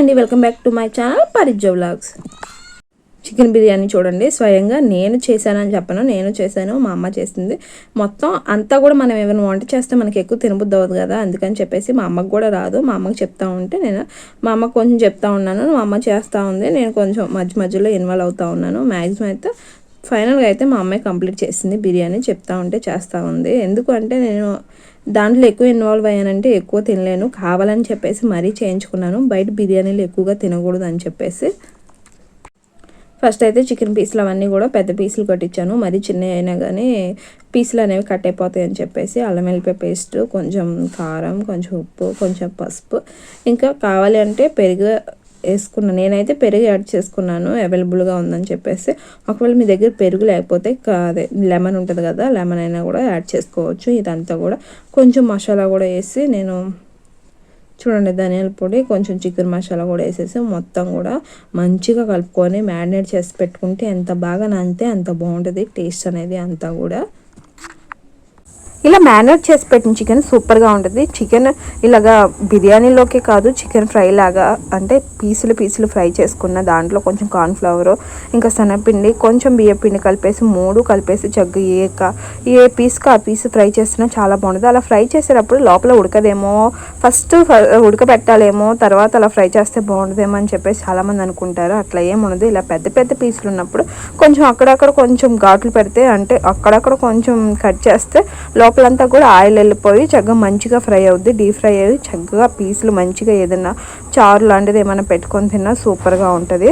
అండి welcome back to my channel Parijja vlogs. Chicken biryani చూడండి స్వయంగా నేను చేశానని చెప్పను నేను చేశాను మా అమ్మ చేసింది మొత్తం అంతా కూడా మనం ఏమైనా వంట చేస్తే మనకి ఎక్కువ తినబుద్ది అవ్వదు కదా అందుకని చెప్పేసి మా అమ్మకు కూడా రాదు. మా అమ్మకి చెప్తా ఉంటే నేను మా అమ్మకు కొంచెం చెప్తా ఉన్నాను మా అమ్మ చేస్తూ ఉంది నేను కొంచెం మధ్య మధ్యలో ఇన్వాల్వ్ అవుతా ఉన్నాను. మ్యాక్సిమం అయితే ఫైనల్గా అయితే మా అమ్మాయి కంప్లీట్ చేసింది బిర్యానీ చెప్తా ఉంటే చేస్తూ ఉంది. ఎందుకు అంటే నేను దాంట్లో ఎక్కువ ఇన్వాల్వ్ అయ్యానంటే ఎక్కువ తినలేను. కావాలని చెప్పేసి మరీ చేయించుకున్నాను. బయట బిర్యానీలు ఎక్కువగా తినకూడదు అని చెప్పేసి. ఫస్ట్ అయితే చికెన్ పీసులు అవన్నీ కూడా పెద్ద పీసులు కట్టించాను. మరీ చిన్న అయినా కానీ పీసులు అనేవి కట్ అయిపోతాయి అని చెప్పేసి అల్లం వెల్లిపాయ పేస్ట్ కొంచెం కారం కొంచెం ఉప్పు కొంచెం పసుపు. ఇంకా కావాలి అంటే పెరుగు వేసుకున్నాను నేనైతే పెరుగు యాడ్ చేసుకున్నాను అవైలబుల్గా ఉందని చెప్పేసి. ఒకవేళ మీ దగ్గర పెరుగు లేకపోతే అదే లెమన్ ఉంటుంది కదా లెమన్ అయినా కూడా యాడ్ చేసుకోవచ్చు. ఇదంతా కూడా కొంచెం మసాలా కూడా వేసి నేను చూడండి ధనియాల పొడి కొంచెం చికెన్ మసాలా కూడా వేసేసి మొత్తం కూడా మంచిగా కలుపుకొని మ్యారినేట్ చేసి పెట్టుకుంటే ఎంత బాగా నంతే అంత బాగుంటుంది టేస్ట్ అనేది అంతా కూడా. ఇలా మ్యారినేట్ చేసి పెట్టిన చికెన్ సూపర్గా ఉంటుంది. చికెన్ ఇలాగా బిర్యానీలోకి కాదు చికెన్ ఫ్రై లాగా అంటే పీసులు పీసులు ఫ్రై చేసుకున్న దాంట్లో కొంచెం కార్న్ఫ్లవర్ ఇంకా శనగపిండి కొంచెం బియ్యపిండి కలిపేసి మూడు కలిపేసి జగ్గు ఏక. ఏ పీస్కి ఆ పీస్ ఫ్రై చేసినా చాలా బాగుంటుంది. అలా ఫ్రై చేసేటప్పుడు లోపల ఉడకదేమో ఫస్ట్ ఉడకబెట్టాలేమో తర్వాత అలా ఫ్రై చేస్తే బాగుంటుందేమో అని చెప్పేసి చాలామంది అనుకుంటారు. అట్లా ఏముండదు ఇలా పెద్ద పెద్ద పీసులు ఉన్నప్పుడు కొంచెం అక్కడక్కడ కొంచెం ఘాట్లు పెడితే అంటే అక్కడక్కడ కొంచెం కట్ చేస్తే లోపలంతా కూడా ఆయిల్ వెళ్ళిపోయి చక్కగా మంచిగా ఫ్రై అవుద్ది. డీప్ ఫ్రై అయ్యి చక్కగా పీసులు మంచిగా ఏదైనా చారు లాంటిది ఏమైనా పెట్టుకొని తిన్నా సూపర్గా ఉంటుంది.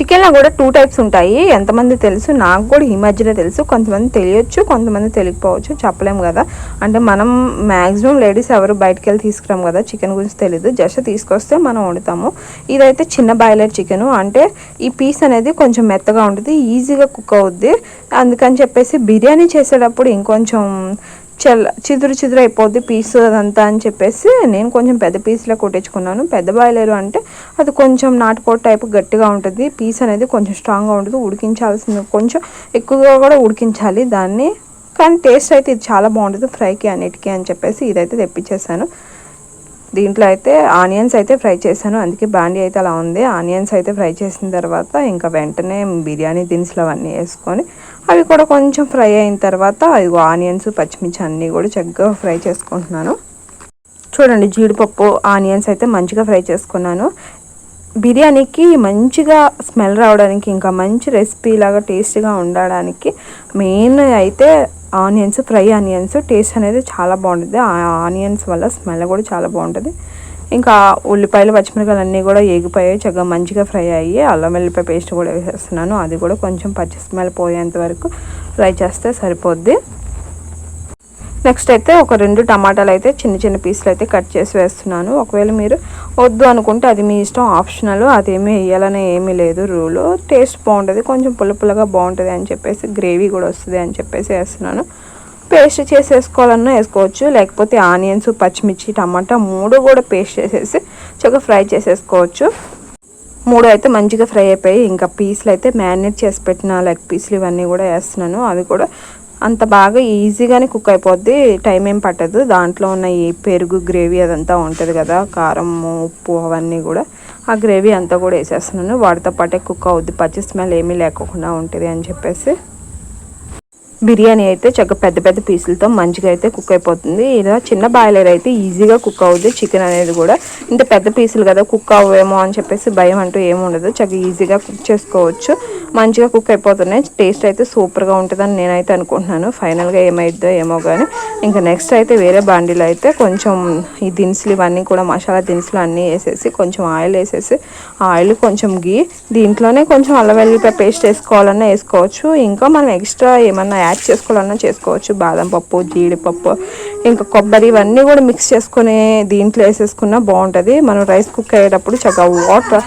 చికెన్లో కూడా టూ టైప్స్ ఉంటాయి. ఎంతమంది తెలుసు? నాకు కూడా ఈ మధ్యనే తెలుసు. కొంతమంది తెలియచ్చు కొంతమంది తెలియకపోవచ్చు. చెప్పలేము కదా. అంటే మనం మ్యాక్సిమం లేడీస్ ఎవరు బయటకు వెళ్ళి తీసుకురాము కదా? చికెన్ గురించి తెలియదు జస్ట్ తీసుకొస్తే మనం వండుతాము. ఇదైతే చిన్న బాయిలర్ చికెన్ అంటే ఈ పీస్ అనేది కొంచెం మెత్తగా ఉంటుంది ఈజీగా కుక్ అవుద్ది. అందుకని చెప్పేసి బిర్యానీ చేసేటప్పుడు ఇంకొంచెం చల్ల చిదురు చిదురు అయిపోద్ది పీస్ అదంతా అని చెప్పేసి నేను కొంచెం పెద్ద పీస్లో కొట్టించుకున్నాను. పెద్ద బాయిలర్ అంటే అది కొంచెం నాటుకోట టైపు గట్టిగా ఉంటుంది. పీస్ అనేది కొంచెం స్ట్రాంగ్గా ఉంటుంది. ఉడికించాల్సింది కొంచెం ఎక్కువగా కూడా ఉడికించాలి దాన్ని. కానీ టేస్ట్ అయితే ఇది చాలా బాగుంటుంది ఫ్రైకి అన్నిటికీ అని చెప్పేసి ఇదైతే తెప్పించేసాను దీంట్లో అయితే ఆనియన్స్ అయితే ఫ్రై చేశాను. అందుకే బాండీ అయితే అలా ఉంది. ఆనియన్స్ అయితే ఫ్రై చేసిన తర్వాత ఇంకా వెంటనే బిర్యానీ దినుసులు అవన్నీ వేసుకొని అవి కూడా కొంచెం ఫ్రై అయిన తర్వాత ఇదిగో ఆనియన్స్ పచ్చిమిర్చి అన్నీ కూడా చక్కగా ఫ్రై చేసుకుంటున్నాను. చూడండి జీడిపప్పు ఆనియన్స్ అయితే మంచిగా ఫ్రై చేసుకున్నాను. బిర్యానీకి మంచిగా స్మెల్ రావడానికి ఇంకా మంచి రెసిపీ లాగా టేస్టీగా ఉండడానికి మెయిన్ అయితే ఆనియన్స్ ఫ్రై ఆనియన్స్ టేస్ట్ అనేది చాలా బాగుంటుంది. ఆ ఆనియన్స్ వల్ల స్మెల్ కూడా చాలా బాగుంటుంది. ఇంకా ఉల్లిపాయలు పచ్చిమిరకాయలు అన్నీ కూడా ఏగిపోయాయి. చక్కగా మంచిగా ఫ్రై అయ్యి అల్లం వెల్లిపాయ పేస్ట్ కూడా వేసేస్తున్నాను. అది కూడా కొంచెం పచ్చి స్మెల్ పోయేంత వరకు ఫ్రై చేస్తే సరిపోద్ది. నెక్స్ట్ అయితే ఒక రెండు టమాటాలు అయితే చిన్న చిన్న పీసులు అయితే కట్ చేసి వేస్తున్నాను. ఒకవేళ మీరు వద్దు అనుకుంటే అది మీ ఇష్టం ఆప్షనల్ అదేమీ వేయాలని ఏమీ లేదు రూలు టేస్ట్ బాగుంటుంది కొంచెం పుల్ల పుల్లగా బాగుంటుంది అని చెప్పేసి గ్రేవీ కూడా వస్తుంది అని చెప్పేసి వేస్తున్నాను. పేస్ట్ చేసి వేసుకోవాలన్నా వేసుకోవచ్చు లేకపోతే ఆనియన్స్ పచ్చిమిర్చి టమాటా మూడు కూడా పేస్ట్ చేసేసి చక్కగా ఫ్రై చేసేసుకోవచ్చు. మూడు అయితే మంచిగా ఫ్రై అయిపోయి ఇంకా పీసులు అయితే మ్యారినేట్ చేసి పెట్టిన లెగ్ పీసులు ఇవన్నీ కూడా వేస్తున్నాను. అవి కూడా అంత బాగా ఈజీగానే కుక్ అయిపోద్ది. టైం ఏం పట్టదు. దాంట్లో ఉన్న ఈ పెరుగు గ్రేవీ అదంతా ఉంటుంది కదా కారం ఉప్పు అవన్నీ కూడా. ఆ గ్రేవీ అంతా కూడా వేసేస్తున్నాను. వాటితో పాటే కుక్ అవుద్ది. పచ్చి స్మెల్ ఏమీ లేకుండా ఉంటుంది అని చెప్పేసి. బిర్యానీ అయితే చక్కగా పెద్ద పెద్ద పీసులతో మంచిగా అయితే కుక్ అయిపోతుంది. ఇలా చిన్న బాయిలర్ అయితే ఈజీగా కుక్ అవుద్ది. చికెన్ అనేది కూడా ఇంత పెద్ద పీసులు కదా కుక్ అవ్వేమో అని చెప్పేసి భయం అంటూ ఏమి ఉండదు. చక్కగా ఈజీగా కుక్ చేసుకోవచ్చు. మంచిగా కుక్ అయిపోతున్నాయి. టేస్ట్ అయితే సూపర్గా ఉంటుందని నేనైతే అనుకుంటున్నాను. ఫైనల్గా ఏమైద్దో ఏమో కానీ ఇంకా నెక్స్ట్ అయితే వేరే బాండీలో అయితే కొంచెం ఈ దినుసులు ఇవన్నీ కూడా మసాలా దినుసులు అన్నీ వేసేసి కొంచెం ఆయిల్ వేసేసి ఆయిల్ కొంచెం గీ దీంట్లోనే కొంచెం అల్లం వెల్లిపాయ పేస్ట్ వేసుకోవాలన్నా వేసుకోవచ్చు. ఇంకా మనం ఎక్స్ట్రా ఏమన్నా యాడ్ చేసుకోవాలన్నా చేసుకోవచ్చు. బాదం పప్పు జీడిపప్పు ఇంకా కొబ్బరి ఇవన్నీ కూడా మిక్స్ చేసుకునే దీంట్లో వేసేసుకున్నా బాగుంటుంది. మనం రైస్ కుక్ అయ్యేటప్పుడు చక్కగా వాటర్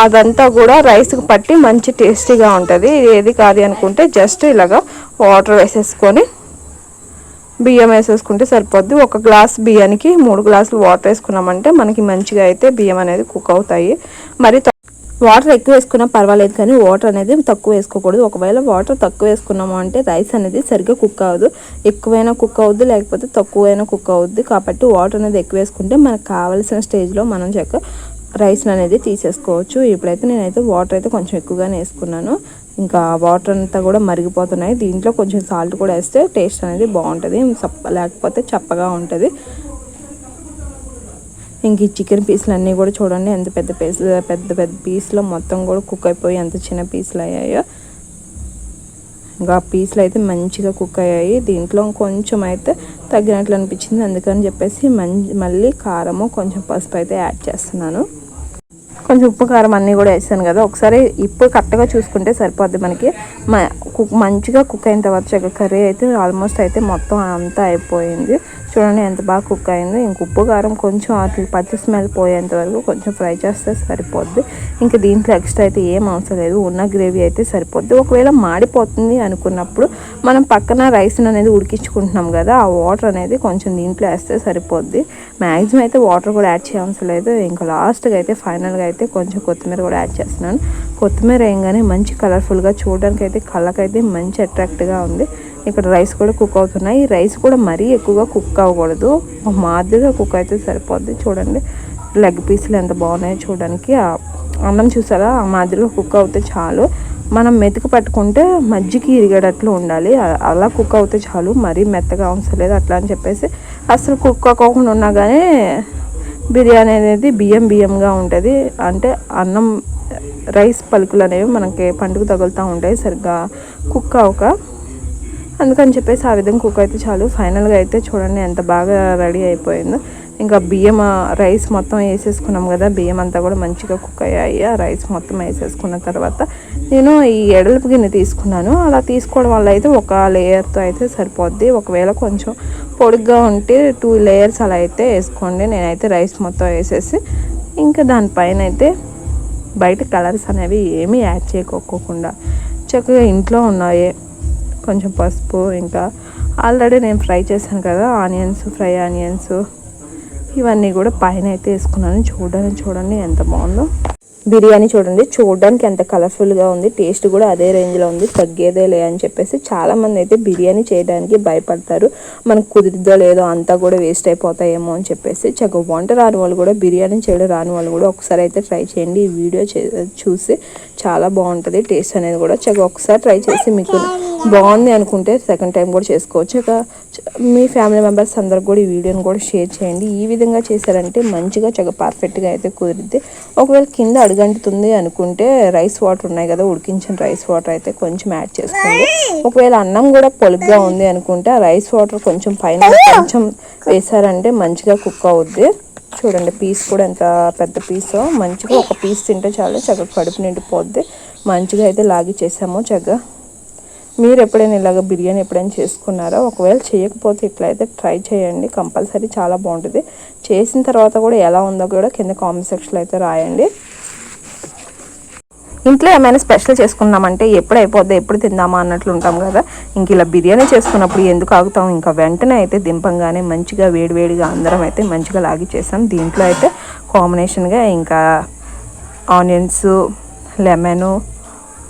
అదంతా కూడా రైస్కి పట్టి మంచి టేస్టీగా ఉంటుంది. ఏది కాదు అనుకుంటే జస్ట్ ఇలాగా వాటర్ వేసేసుకొని బియ్యం వేసేసుకుంటే సరిపోద్ది. ఒక గ్లాస్ బియ్యానికి మూడు గ్లాసులు వాటర్ వేసుకున్నామంటే మనకి మంచిగా అయితే బియ్యం అనేది కుక్ అవుతాయి. మరి వాటర్ ఎక్కువ వేసుకున్నా పర్వాలేదు కానీ వాటర్ అనేది తక్కువ వేసుకోకూడదు. ఒకవేళ వాటర్ తక్కువ వేసుకున్నాము అంటే రైస్ అనేది సరిగ్గా కుక్ అవ్వదు. ఎక్కువైనా కుక్ అవుద్ది లేకపోతే తక్కువైనా కుక్ అవుద్ది కాబట్టి వాటర్ అనేది ఎక్కువ వేసుకుంటే మనకు కావాల్సిన స్టేజ్లో మనం చెక్క రైస్ అనేది తీసేసుకోవచ్చు. ఇప్పుడైతే నేనైతే వాటర్ అయితే కొంచెం ఎక్కువగానే వేసుకున్నాను. ఇంకా వాటర్ అంతా కూడా మరిగిపోతున్నాయి. దీంట్లో కొంచెం సాల్ట్ కూడా వేస్తే టేస్ట్ అనేది బాగుంటుంది. చప్ప లేకపోతే చప్పగా ఉంటుంది. ఇంక ఈ చికెన్ పీసులు అన్నీ కూడా చూడండి ఎంత పెద్ద పీస్ పెద్ద పెద్ద పీస్లో మొత్తం కూడా కుక్ అయిపోయి ఎంత చిన్న పీసులు అయ్యాయో. ఇంకా ఆ పీసులు అయితే మంచిగా కుక్ అయ్యాయి. దీంట్లో కొంచెం అయితే తగ్గినట్లు అనిపించింది అందుకని చెప్పేసి మళ్ళీ కారము కొంచెం పసుపు అయితే యాడ్ చేస్తున్నాను. కొంచెం ఉప్పు కారం అన్నీ కూడా వేసాను కదా. ఒకసారి ఇప్పుడు కరెక్ట్గా చూసుకుంటే సరిపోద్ది మనకి. మంచిగా కుక్ అయిన తర్వాత కర్రీ అయితే ఆల్మోస్ట్ అయితే మొత్తం అంతా అయిపోయింది. చూడండి ఎంత బాగా కుక్ అయింది. ఇంక ఉప్పు కారం కొంచెం అట్లా పచ్చి స్మెల్ పోయేంత వరకు కొంచెం ఫ్రై చేస్తే సరిపోద్ది. ఇంకా దీంట్లో ఎక్స్ట్రా అయితే ఏం అవసరం లేదు. ఉన్న గ్రేవీ అయితే సరిపోద్ది. ఒకవేళ మాడిపోతుంది అనుకున్నప్పుడు మనం పక్కన రైస్ని అనేది ఉడికించుకుంటున్నాం కదా ఆ వాటర్ అనేది కొంచెం దీంట్లో వేస్తే సరిపోద్ది. మ్యాక్సిమం అయితే వాటర్ కూడా యాడ్ చేయవలసిన లేదు. ఇంకా లాస్ట్గా అయితే ఫైనల్గా అయితే అయితే కొంచెం కొత్తిమీర కూడా యాడ్ చేస్తున్నాను. కొత్తిమీర వేయంగానే మంచి కలర్ఫుల్గా చూడడానికి అయితే కళ్ళకైతే మంచి అట్రాక్ట్గా ఉంది. ఇక్కడ రైస్ కూడా కుక్ అవుతున్నాయి. రైస్ కూడా మరీ ఎక్కువగా కుక్ అవ్వకూడదు. మాదిరిగా కుక్ అయితే సరిపోద్ది. చూడండి లెగ్ పీసులు ఎంత బాగున్నాయో చూడడానికి. అన్నం చూసారా? ఆ మాదిరిగా కుక్ అవుతే చాలు. మనం మెతుకు పట్టుకుంటే మజ్జికి ఇరిగేటట్లు ఉండాలి. అలా కుక్ అవుతే చాలు. మరీ మెత్తగా అవసరం లేదు. అట్లా అని చెప్పేసి అసలు కుక్ అవ్వకుండా ఉన్నా కానీ బిర్యానీ అనేది బియ్యం బియ్యంగా ఉంటుంది. అంటే అన్నం రైస్ పలుకులు అనేవి మనకి పండుగ తగులుతూ ఉంటాయి. సరిగ్గా కుక్ అవక అందుకని చెప్పేసి ఆ విధంగా కుక్ అయితే చాలు. ఫైనల్గా అయితే చూడండి ఎంత బాగా రెడీ అయిపోయిందో. ఇంకా బియ్యం రైస్ మొత్తం వేసేసుకున్నాం కదా బియ్యం అంతా కూడా మంచిగా కుక్ అయ్యాయి. ఆ రైస్ మొత్తం వేసేసుకున్న తర్వాత నేను ఈ ఎడలపు గిన్నె తీసుకున్నాను. అలా తీసుకోవడం వల్ల అయితే ఒక లేయర్తో అయితే సరిపోద్ది. ఒకవేళ కొంచెం పొడిగ్గా ఉంటే టూ లేయర్స్ అలా అయితే వేసుకోండి. నేనైతే రైస్ మొత్తం వేసేసి ఇంకా దానిపైన అయితే బయట కలర్స్ అనేవి ఏమీ యాడ్ చేయకోకుండా చక్కగా ఇంట్లో ఉన్నాయి. కొంచెం పసుపు ఇంకా ఆల్రెడీ నేను ఫ్రై చేశాను కదా ఆనియన్స్ ఫ్రై ఆనియన్స్ ఇవన్నీ కూడా పైన అయితే వేసుకున్నాను. చూడండి చూడండి ఎంత బాగుందో. బిర్యానీ చూడండి చూడడానికి ఎంత కలర్ఫుల్గా ఉంది. టేస్ట్ కూడా అదే రేంజ్లో ఉంది. తగ్గేదే లే అని చెప్పేసి చాలామంది అయితే బిర్యానీ చేయడానికి భయపడతారు. మనకు కుదిరిద్దో లేదో అంతా కూడా వేస్ట్ అయిపోతాయేమో అని చెప్పేసి. చక్క వంట రాని వాళ్ళు కూడా బిర్యానీ చేయడం రాని వాళ్ళు కూడా ఒకసారి అయితే ట్రై చేయండి. ఈ వీడియో చూసి చాలా బాగుంటుంది. టేస్ట్ అనేది కూడా చక్క ఒకసారి ట్రై చేసి మీకు బాగుంది అనుకుంటే సెకండ్ టైం కూడా చేసుకోవచ్చు. ఇక మీ ఫ్యామిలీ మెంబర్స్ అందరికి కూడా ఈ వీడియోని కూడా షేర్ చేయండి. ఈ విధంగా చేశారంటే మంచిగా చక్కగా పర్ఫెక్ట్గా అయితే కుదిరిద్ది. ఒకవేళ కింద అడుగంటుతుంది అనుకుంటే రైస్ వాటర్ ఉన్నాయి కదా ఉడికించిన రైస్ వాటర్ అయితే కొంచెం యాడ్ చేసుకోండి. ఒకవేళ అన్నం కూడా పొలుగ్గా ఉంది అనుకుంటే ఆ రైస్ వాటర్ కొంచెం పైన కొంచెం వేసారంటే మంచిగా కుక్ అవుద్ది. చూడండి పీస్ కూడా ఎంత పెద్ద పీసో మంచిగా ఒక పీస్ తింటే చాలు చక్కగా కడుపు నిండిపోద్ది. మంచిగా అయితే లాగి చేసాము చక్కగా. మీరు ఎప్పుడైనా ఇలాగ బిర్యానీ ఎప్పుడైనా చేసుకున్నారా? ఒకవేళ చేయకపోతే ఇట్లయితే ట్రై చేయండి. కంపల్సరీ చాలా బాగుంటుంది. చేసిన తర్వాత కూడా ఎలా ఉందో కూడా కింద కామెంట్ సెక్షన్లో అయితే రాయండి. ఇంట్లో ఏమైనా స్పెషల్ చేసుకున్నామంటే ఎప్పుడు అయిపోద్ది ఎప్పుడు తిందామా అన్నట్లు ఉంటాం కదా. ఇంక ఇలా బిర్యానీ చేసుకున్నప్పుడు ఎందుకు ఆగుతాం? ఇంకా వెంటనే అయితే దింపంగానే మంచిగా వేడివేడిగా అందరం అయితే మంచిగా లాగి చేసాం దీంట్లో అయితే కాంబినేషన్గా ఇంకా ఆనియన్స్ లెమను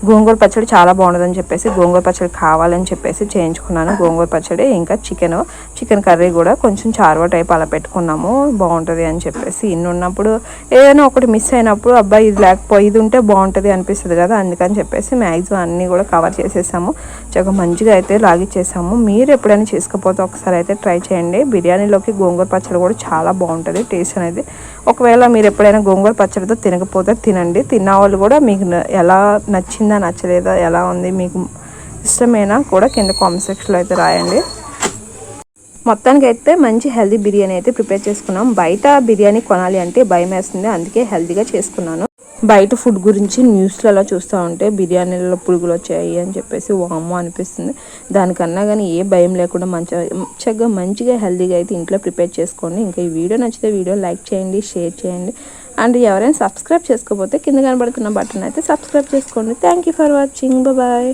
గోంగూర పచ్చడి చాలా బాగుంటుందని చెప్పేసి గోంగూర పచ్చడి కావాలని చెప్పేసి చేయించుకున్నాను. గోంగూర పచ్చడి ఇంకా చికెన్. చికెన్ కర్రీ కూడా కొంచెం చారువ టైప్ అలా పెట్టుకున్నాము. బాగుంటుంది అని చెప్పేసి ఇన్ని ఉన్నప్పుడు ఏదైనా ఒకటి మిస్ అయినప్పుడు అబ్బాయి ఇది లేకపోయి ఇది ఉంటే బాగుంటుంది అనిపిస్తుంది కదా అందుకని చెప్పేసి మ్యాక్సిమం అన్నీ కూడా కవర్ చేసేసాము. చక్కగా మంచిగా అయితే లాగిచ్చేసాము. మీరు ఎప్పుడైనా చేసుకోకపోతే ఒకసారి అయితే ట్రై చేయండి. బిర్యానీలోకి గోంగూర పచ్చడి కూడా చాలా బాగుంటుంది టేస్ట్ అనేది ఒకవేళ మీరు ఎప్పుడైనా గోంగూర పచ్చడితో తినకపోతే తినండి. తిన్న వాళ్ళు కూడా మీకు ఎలా నచ్చిందా నచ్చలేదా ఎలా ఉంది మీకు ఇష్టమైనా కూడా కింద కామెంట్ సెక్షన్లో అయితే రాయండి. మొత్తానికి అయితే మంచి హెల్దీ బిర్యానీ అయితే ప్రిపేర్ చేసుకున్నాం. బయట బిర్యానీ కొనాలి అంటే భయం వేస్తుంది. అందుకే హెల్దీగా చేసుకున్నాను. బయట ఫుడ్ గురించి న్యూస్లలో చూస్తూ ఉంటే బిర్యానీలలో పురుగులు వచ్చాయి అని చెప్పేసి వామో అనిపిస్తుంది. దానికన్నా కానీ ఏ భయం లేకుండా మంచిగా చక్కగా మంచిగా హెల్తీగా అయితే ఇంట్లో ప్రిపేర్ చేసుకోండి. ఇంకా ఈ వీడియో నచ్చితే వీడియో లైక్ చేయండి షేర్ చేయండి. అండ్ ఎవరైనా సబ్స్క్రైబ్ చేసుకోకపోతే కింద కనబడుతున్న బటన్ అయితే సబ్స్క్రైబ్ చేసుకోండి. Thank you for watching bye